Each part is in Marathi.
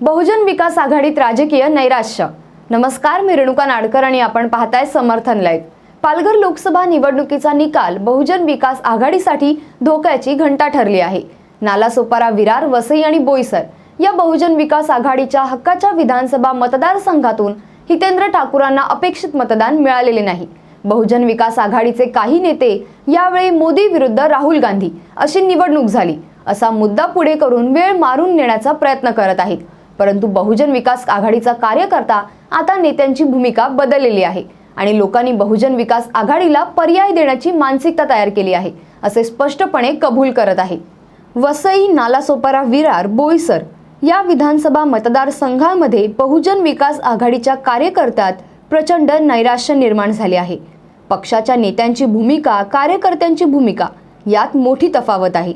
बहुजन विकास आघाडीत राजकीय नैराश्य. नमस्कार मी रेणुका नाडकर आणि आपण पाहताय समर्थन लाईव्ह. पालघर लोकसभा निवडणुकीचा निकाल बहुजन विकास आघाडीसाठी धोक्याची घंटा ठरली आहे. नालासोपारा विरार वसई आणि बोईसर या बहुजन विकास आघाडीच्या हक्काच्या विधानसभा मतदारसंघातून हितेंद्र ठाकूरांना अपेक्षित मतदान मिळालेले नाही. बहुजन विकास आघाडीचे काही नेते यावेळी मोदी विरुद्ध राहुल गांधी अशी निवडणूक झाली. असा मुद्दा पुढे करून वेळ मारून नेण्याचा प्रयत्न करत आहेत. परंतु बहुजन विकास आघाडीचा कार्यकर्ता आता नेत्यांची भूमिका बदललेली आहे आणि लोकांनी बहुजन विकास आघाडीला पर्याय देण्याची मानसिकता तयार केली आहे असे स्पष्टपणे कबूल करत आहे. वसई नालासोपारा विरार बोईसर या विधानसभा मतदारसंघामध्ये बहुजन विकास आघाडीच्या कार्यकर्त्यात प्रचंड नैराश्य निर्माण झाले आहे. पक्षाच्या नेत्यांची भूमिका कार्यकर्त्यांची भूमिका यात मोठी तफावत आहे.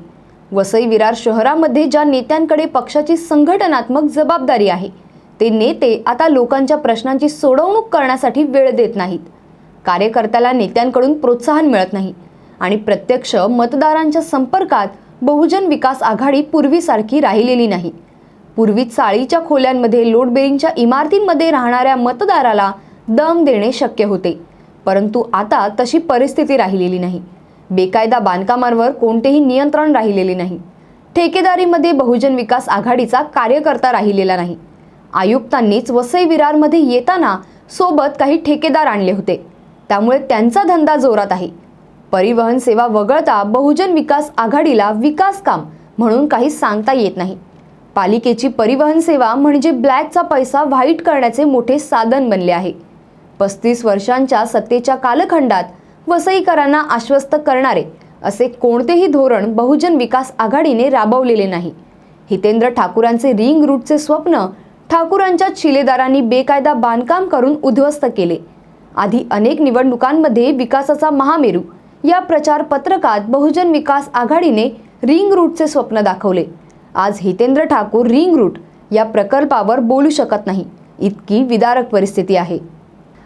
वसई विरार शहरामध्ये ज्या नेत्यांकडे पक्षाची संघटनात्मक जबाबदारी आहे ते नेते आता लोकांच्या प्रश्नांची सोडवणूक करण्यासाठी वेळ देत नाहीत. कार्यकर्त्याला नेत्यांकडून प्रोत्साहन मिळत नाही आणि प्रत्यक्ष मतदारांच्या संपर्कात बहुजन विकास आघाडी पूर्वीसारखी राहिलेली नाही. पूर्वी चाळीच्या खोल्यांमध्ये लोडबेरिंगच्या इमारतींमध्ये राहणाऱ्या मतदाराला दम देणे शक्य होते परंतु आता तशी परिस्थिती राहिलेली नाही. बेकायदा बांधकामांवर कोणतेही नियंत्रण राहिलेले नाही. ठेकेदारीमध्ये बहुजन विकास आघाडीचा कार्यकर्ता राहिलेला नाही. आयुक्तांनीच वसई विरारमध्ये येताना सोबत काही ठेकेदार आणले होते. त्यामुळे त्यांचा धंदा जोरात आहे. परिवहन सेवा वगळता बहुजन विकास आघाडीला विकास काम म्हणून काही सांगता येत नाही. पालिकेची परिवहन सेवा म्हणजे ब्लॅकचा पैसा व्हाईट करण्याचे मोठे साधन बनले आहे. पस्तीस वर्षांच्या सत्तेच्या कालखंडात वसईकरांना आश्वस्त करणारे असे कोणतेही धोरण बहुजन विकास आघाडीने राबवलेले नाही. हितेंद्र ठाकूरांचे रिंग रूटचे स्वप्न ठाकूरांच्या शिलेदारांनी बेकायदा बांधकाम करून उद्ध्वस्त केले. आधी अनेक निवडणुकांमध्ये विकासाचा महामेरू या प्रचार पत्रकात बहुजन विकास आघाडीने रिंग रूटचे स्वप्न दाखवले. आज हितेंद्र ठाकूर रिंग रूट या प्रकल्पावर बोलू शकत नाही. इतकी विदारक परिस्थिती आहे.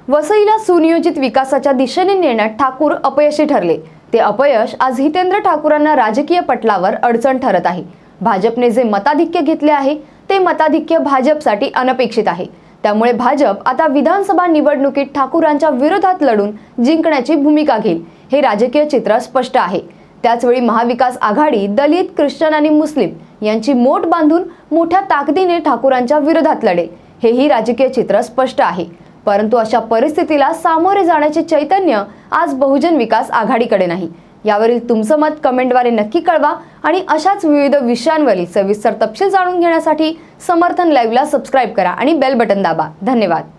वसईला सुनियोजित विकासाच्या दिशेने नेण्यात ठाकूर अपयशी ठरले. ते अपयश आज हितेंद्र ठाकूरांना राजकीय पटलावर अडचण ठरत आहे. भाजपने जे मताधिक्य घेतले आहे ते मताधिक्य भाजपसाठी अनपेक्षित आहे. त्यामुळे भाजप आता विधानसभा निवडणुकीत ठाकूरांच्या विरोधात लढून जिंकण्याची भूमिका घेईल हे राजकीय चित्र स्पष्ट आहे. त्याचवेळी महाविकास आघाडी दलित ख्रिश्चन आणि मुस्लिम यांची मोठ बांधून मोठ्या ताकदीने ठाकूरांच्या विरोधात लढेल हेही राजकीय चित्र स्पष्ट आहे. परंतु अशा परिस्थितीला सामोरे जाण्याचे चैतन्य आज बहुजन विकास आघाडीकडे नाही. यावरील तुमचं मत कमेंटद्वारे नक्की कळवा आणि अशाच विविध विषयांवरील सविस्तर तपशील जाणून घेण्यासाठी समर्थन लाईव्हला सबस्क्राईब करा आणि बेल बटन दाबा. धन्यवाद.